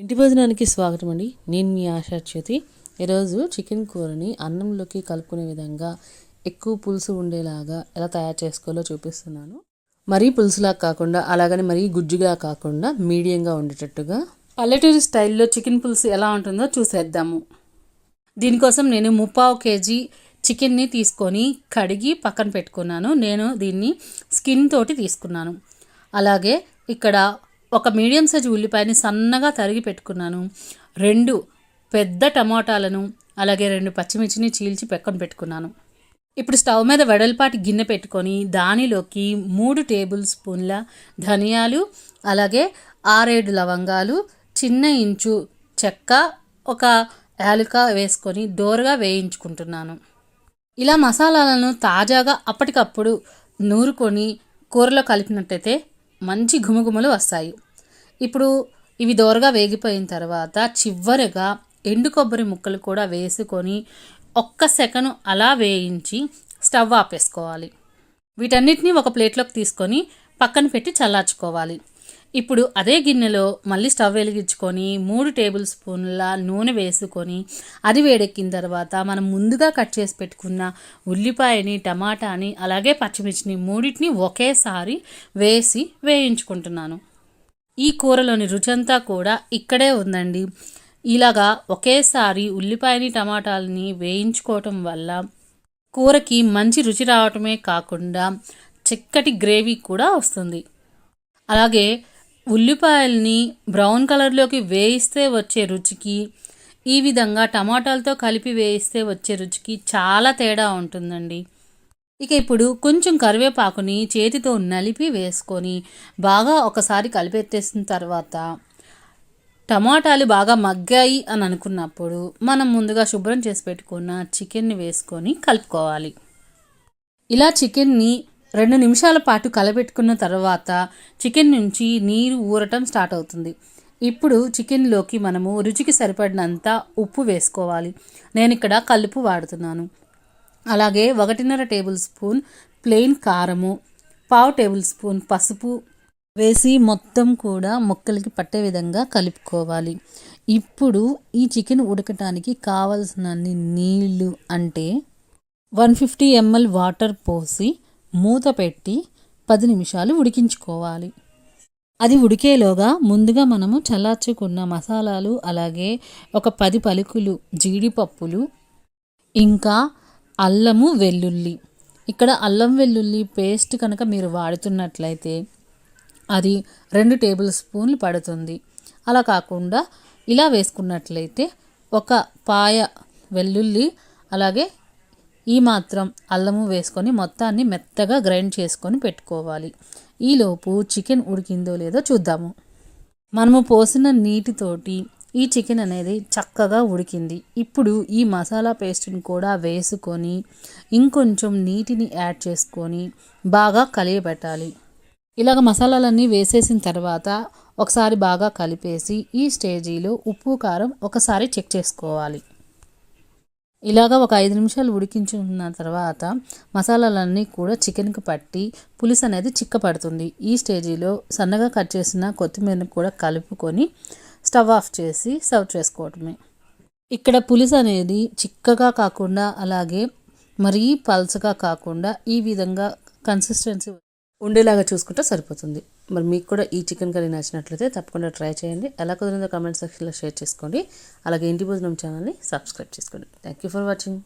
ఇంటి భోజనానికి స్వాగతం అండి. నేను మీ ఆశాచ్యుతి ఈరోజు చికెన్ కూరని అన్నంలోకి కలుపుకునే విధంగా ఎక్కువ పులుసు ఉండేలాగా ఎలా తయారు చేసుకోవాలో చూపిస్తున్నాను. మరీ పులుసులా కాకుండా అలాగని మరీ గుజ్జుగా కాకుండా మీడియంగా ఉండేటట్టుగా పల్లెటూరి స్టైల్లో చికెన్ పులుసు ఎలా ఉంటుందో చూసేద్దాము. దీనికోసం నేను ముప్పావు కేజీ చికెన్ని తీసుకొని కడిగి పక్కన పెట్టుకున్నాను. నేను దీన్ని స్కిన్ తోటి తీసుకున్నాను. అలాగే ఇక్కడ ఒక మీడియం సైజ్ ఉల్లిపాయని సన్నగా తరిగి పెట్టుకున్నాను. రెండు పెద్ద టమాటాలను అలాగే రెండు పచ్చిమిర్చిని చీల్చి పెక్కన పెట్టుకున్నాను. ఇప్పుడు స్టవ్ మీద వెడల్పాటి గిన్నె పెట్టుకొని దానిలోకి మూడు టేబుల్ స్పూన్ల ధనియాలు అలాగే ఆరేడు లవంగాలు చిన్న ఇంచు చెక్క ఒక యాలుక వేసుకొని దోరగా వేయించుకుంటున్నాను. ఇలా మసాలాలను తాజాగా అప్పటికప్పుడు నూరుకొని కూరలో కలిపినట్టయితే మంచి ఘుమఘుమలు వస్తాయి. ఇప్పుడు ఇవి దోరగా వేగిపోయిన తర్వాత చివరిగా ఎండు కొబ్బరి ముక్కలు కూడా వేసుకొని ఒక్క సెకను అలా వేయించి స్టవ్ ఆపేసుకోవాలి. వీటన్నిటిని ఒక ప్లేట్లోకి తీసుకొని పక్కన పెట్టి చల్లార్చుకోవాలి. ఇప్పుడు అదే గిన్నెలో మళ్ళీ స్టవ్ వెలిగించుకొని మూడు టేబుల్ స్పూన్ల నూనె వేసుకొని అది వేడెక్కిన తర్వాత మనం ముందుగా కట్ చేసి పెట్టుకున్న ఉల్లిపాయని టమాటాని అలాగే పచ్చిమిర్చిని మూడింటిని ఒకేసారి వేసి వేయించుకుంటున్నాను. ఈ కూరలోని రుచంతా కూడా ఇక్కడే ఉందండి. ఇలాగా ఒకేసారి ఉల్లిపాయని టమాటాలని వేయించుకోవటం వల్ల కూరకి మంచి రుచి రావటమే కాకుండా చిక్కటి గ్రేవీ కూడా వస్తుంది. అలాగే ఉల్లిపాయల్ని బ్రౌన్ కలర్లోకి వేయిస్తే వచ్చే రుచికి ఈ విధంగా టమాటాలతో కలిపి వేయిస్తే వచ్చే రుచికి చాలా తేడా ఉంటుందండి. ఇక ఇప్పుడు కొంచెం కరివేపాకుని చేతితో నలిపి వేసుకొని బాగా ఒకసారి కలిపెట్టేసిన తర్వాత టమాటాలు బాగా మగ్గాయి అని అనుకున్నప్పుడు మనం ముందుగా శుభ్రం చేసి పెట్టుకున్న చికెన్ని వేసుకొని కలుపుకోవాలి. ఇలా చికెన్ని రెండు నిమిషాల పాటు కలబెట్టుకున్న తర్వాత చికెన్ నుంచి నీరు ఊరటం స్టార్ట్ అవుతుంది. ఇప్పుడు చికెన్లోకి మనము రుచికి సరిపడినంత ఉప్పు వేసుకోవాలి. నేను ఇక్కడ కలుపు వాడుతున్నాను. అలాగే ఒకటిన్నర టేబుల్ స్పూన్ ప్లెయిన్ కారము పావు టేబుల్ స్పూన్ పసుపు వేసి మొత్తం కూడా ముక్కలకి పట్టే విధంగా కలుపుకోవాలి. ఇప్పుడు ఈ చికెన్ ఉడకటానికి కావలసినన్ని నీళ్ళు అంటే వన్ ఫిఫ్టీ ఎంఎల్ వాటర్ పోసి మూత పెట్టి పది నిమిషాలు ఉడికించుకోవాలి. అది ఉడికేలోగా ముందుగా మనము చల్లార్చుకున్న మసాలాలు అలాగే ఒక పది పలుకులు జీడిపప్పులు ఇంకా అల్లము వెల్లుల్లి. ఇక్కడ అల్లం వెల్లుల్లి పేస్ట్ కనుక మీరు వాడుతున్నట్లయితే అది రెండు టేబుల్ స్పూన్లు పడుతుంది. అలా కాకుండా ఇలా వేసుకున్నట్లయితే ఒక పాయ వెల్లుల్లి అలాగే ఈ మాత్రం అల్లము వేసుకొని మొత్తాన్ని మెత్తగా గ్రైండ్ చేసుకొని పెట్టుకోవాలి. ఈలోపు చికెన్ ఉడికిందో లేదో చూద్దాము. మనము పోసిన నీటితోటి ఈ చికెన్ అనేది చక్కగా ఉడికింది. ఇప్పుడు ఈ మసాలా పేస్ట్ని కూడా వేసుకొని ఇంకొంచెం నీటిని యాడ్ చేసుకొని బాగా కలియబెట్టాలి. ఇలాగ మసాలాలన్నీ వేసేసిన తర్వాత ఒకసారి బాగా కలిపేసి ఈ స్టేజీలో ఉప్పు కారం ఒకసారి చెక్ చేసుకోవాలి. ఇలాగ ఒక ఐదు నిమిషాలు ఉడికించుకున్న తర్వాత మసాలాలన్నీ కూడా చికెన్కి పట్టి పులుసు అనేది చిక్కపడుతుంది. ఈ స్టేజీలో సన్నగా కట్ చేసిన కొత్తిమీరని కూడా కలుపుకొని స్టవ్ ఆఫ్ చేసి సర్వ్ చేసుకోవటమే ఇక్కడ పులుసు అనేది చిక్కగా కాకుండా అలాగే మరీ పల్చగా కాకుండా ఈ విధంగా కన్సిస్టెన్సీ ఉండేలాగా చూసుకుంటే సరిపోతుంది. మరి మీకు కూడా ఈ చికెన్ కర్రీ నచ్చినట్లయితే తప్పకుండా ట్రై చేయండి. ఎలా కుదిరిందో కామెంట్ సెక్షన్లో షేర్ చేసుకోండి. అలాగే ఇంటి భోజనం ఛానల్ని సబ్స్క్రైబ్ చేసుకోండి. Thank you for watching